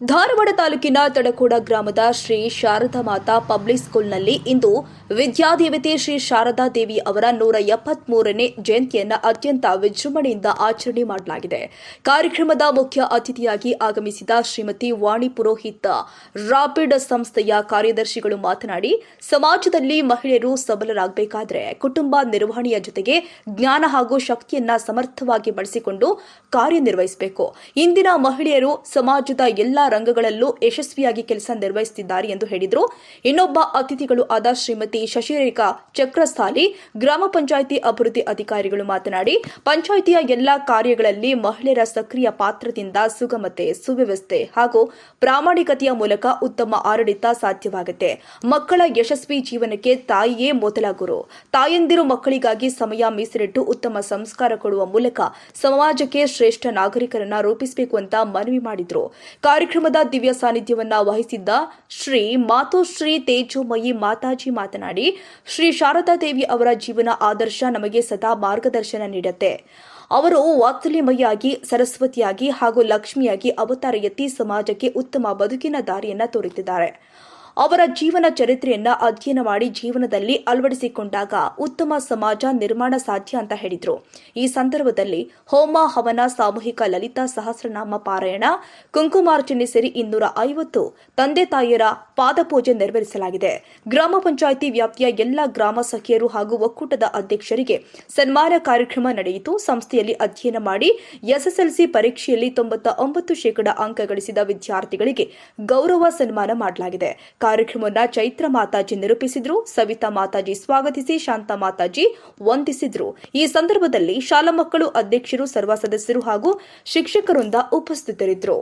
ಧಾರವಾಡ ತಾಲೂಕಿನ ತಡಕೋಡ ಗ್ರಾಮದ ಶ್ರೀ ಶಾರದಾ ಮಾತಾ ಪಬ್ಲಿಕ್ ಸ್ಕೂಲ್ನಲ್ಲಿ ಇಂದು ವಿದ್ಯಾದೇವತೆ ಶ್ರೀ ಶಾರದಾ ದೇವಿ ಅವರ ನೂರ ಎಪ್ಪತ್ಮೂರನೇ ಜಯಂತಿಯನ್ನು ಅತ್ಯಂತ ವಿಜೃಂಭಣೆಯಿಂದ ಆಚರಣೆ ಮಾಡಲಾಗಿದೆ. ಕಾರ್ಯಕ್ರಮದ ಮುಖ್ಯ ಅತಿಥಿಯಾಗಿ ಆಗಮಿಸಿದ ಶ್ರೀಮತಿ ವಾಣಿ ಪುರೋಹಿತ್ ರಾಪಿಡ್ ಸಂಸ್ಥೆಯ ಕಾರ್ಯದರ್ಶಿಗಳು ಮಾತನಾಡಿ, ಸಮಾಜದಲ್ಲಿ ಮಹಿಳೆಯರು ಸಬಲರಾಗಬೇಕಾದರೆ ಕುಟುಂಬ ನಿರ್ವಹಣೆಯ ಜೊತೆಗೆ ಜ್ಞಾನ ಹಾಗೂ ಶಕ್ತಿಯನ್ನ ಸಮರ್ಥವಾಗಿ ಬಳಸಿಕೊಂಡು ಕಾರ್ಯನಿರ್ವಹಿಸಬೇಕು. ಇಂದಿನ ಮಹಿಳೆಯರು ಸಮಾಜದ ಎಲ್ಲಾ ರಂಗಗಳಲ್ಲೂ ಯಶಸ್ವಿಯಾಗಿ ಕೆಲಸ ನಿರ್ವಹಿಸುತ್ತಿದ್ದಾರೆ ಎಂದು ಹೇಳಿದರು. ಇನ್ನೊಬ್ಬ ಅತಿಥಿಗಳು ಆದ ಶ್ರೀಮತಿ ಶಶಿರೇಖಾ ಚಕ್ರಸ್ಥಾಲಿ ಗ್ರಾಮ ಪಂಚಾಯಿತಿ ಅಭಿವೃದ್ಧಿ ಅಧಿಕಾರಿಗಳು ಮಾತನಾಡಿ, ಪಂಚಾಯಿತಿಯ ಎಲ್ಲಾ ಕಾರ್ಯಗಳಲ್ಲಿ ಮಹಿಳೆಯರ ಸಕ್ರಿಯ ಪಾತ್ರದಿಂದ ಸುಗಮತೆ, ಸುವ್ಯವಸ್ಥೆ ಹಾಗೂ ಪ್ರಾಮಾಣಿಕತೆಯ ಮೂಲಕ ಉತ್ತಮ ಆಡಳಿತ ಸಾಧ್ಯವಾಗುತ್ತೆ. ಮಕ್ಕಳ ಯಶಸ್ವಿ ಜೀವನಕ್ಕೆ ತಾಯಿಯೇ ಮೊದಲ ಗುರು. ತಾಯಂದಿರು ಮಕ್ಕಳಿಗಾಗಿ ಸಮಯ ಮೀಸಲಿಟ್ಟು ಉತ್ತಮ ಸಂಸ್ಕಾರ ಕೊಡುವ ಮೂಲಕ ಸಮಾಜಕ್ಕೆ ಶ್ರೇಷ್ಠ ನಾಗರಿಕರನ್ನ ರೂಪಿಸಬೇಕು ಅಂತ ಮನವಿ ಮಾಡಿದ್ರು. ಕಾರ್ಯಕ್ರಮದ ದಿವ್ಯ ಸಾನ್ನಿಧ್ಯವನ್ನ ವಹಿಸಿದ್ದ ಶ್ರೀ ಮಾತೋಶ್ರೀ ತೇಜೋಮಯಿ ಮಾತಾಜಿ ಮಾತನಾಡಿ ಶ್ರೀ ಶಾರದಾ ದೇವಿ ಅವರ ಜೀವನ ಆದರ್ಶ ನಮಗೆ ಸದಾ ಮಾರ್ಗದರ್ಶನ ನೀಡುತ್ತೆ. ಅವರು ವಾತ್ಸಲ್ಯಮಯಿಯಾಗಿ, ಸರಸ್ವತಿಯಾಗಿ ಹಾಗೂ ಲಕ್ಷ್ಮಿಯಾಗಿ ಅವತಾರ ಎತ್ತಿ ಸಮಾಜಕ್ಕೆ ಉತ್ತಮ ಬದುಕಿನ ದಾರಿಯನ್ನು ತೋರುತ್ತಿದ್ದಾರೆ. ಅವರ ಜೀವನ ಚರಿತ್ರೆಯನ್ನ ಅಧ್ಯಯನ ಮಾಡಿ ಜೀವನದಲ್ಲಿ ಅಳವಡಿಸಿಕೊಂಡಾಗ ಉತ್ತಮ ಸಮಾಜ ನಿರ್ಮಾಣ ಸಾಧ್ಯ ಅಂತ ಹೇಳಿದ್ರು. ಈ ಸಂದರ್ಭದಲ್ಲಿ ಹೋಮ, ಹವನ, ಸಾಮೂಹಿಕ ಲಲಿತಾ ಸಹಸ್ರನಾಮ ಪಾರಾಯಣ, ಕುಂಕುಮಾರ್ಚನೆ ಸೇರಿ ಇನ್ನೂರ ಐವತ್ತು ತಂದೆ ತಾಯಿಯರ ಪಾದಪೂಜೆ ನೆರವೇರಿಸಲಾಗಿದೆ. ಗ್ರಾಮ ಪಂಚಾಯಿತಿ ವ್ಯಾಪ್ತಿಯ ಎಲ್ಲ ಗ್ರಾಮ ಸಖಿಯರು ಹಾಗೂ ಒಕ್ಕೂಟದ ಅಧ್ಯಕ್ಷರಿಗೆ ಸನ್ಮಾನ ಕಾರ್ಯಕ್ರಮ ನಡೆಯಿತು. ಸಂಸ್ಥೆಯಲ್ಲಿ ಅಧ್ಯಯನ ಮಾಡಿ ಎಸ್ಎಸ್ಎಲ್ಸಿ ಪರೀಕ್ಷೆಯಲ್ಲಿ ತೊಂಬತ್ತ ಒಂಬತ್ತು ಶೇಕಡಾ ಅಂಕ ಗಳಿಸಿದ ವಿದ್ಯಾರ್ಥಿಗಳಿಗೆ ಗೌರವ ಸನ್ಮಾನ ಮಾಡಲಾಗಿದೆ. ಕಾರ್ಯಕ್ರಮವನ್ನ ಚೈತ್ರ ಮಾತಾಜಿ ನಿರೂಪಿಸಿದ್ರು. ಸವಿತಾ ಮಾತಾಜಿ ಸ್ವಾಗತಿಸಿ, ಶಾಂತ ಮಾತಾಜಿ ವಂದಿಸಿದ್ರು. ಈ ಸಂದರ್ಭದಲ್ಲಿ ಶಾಲಾ ಮಕ್ಕಳು ಅಧ್ಯಕ್ಷರು, ಸರ್ವ ಸದಸ್ಯರು ಹಾಗೂ ಶಿಕ್ಷಕರಿಂದ ಉಪಸ್ಥಿತರಿದ್ದರು.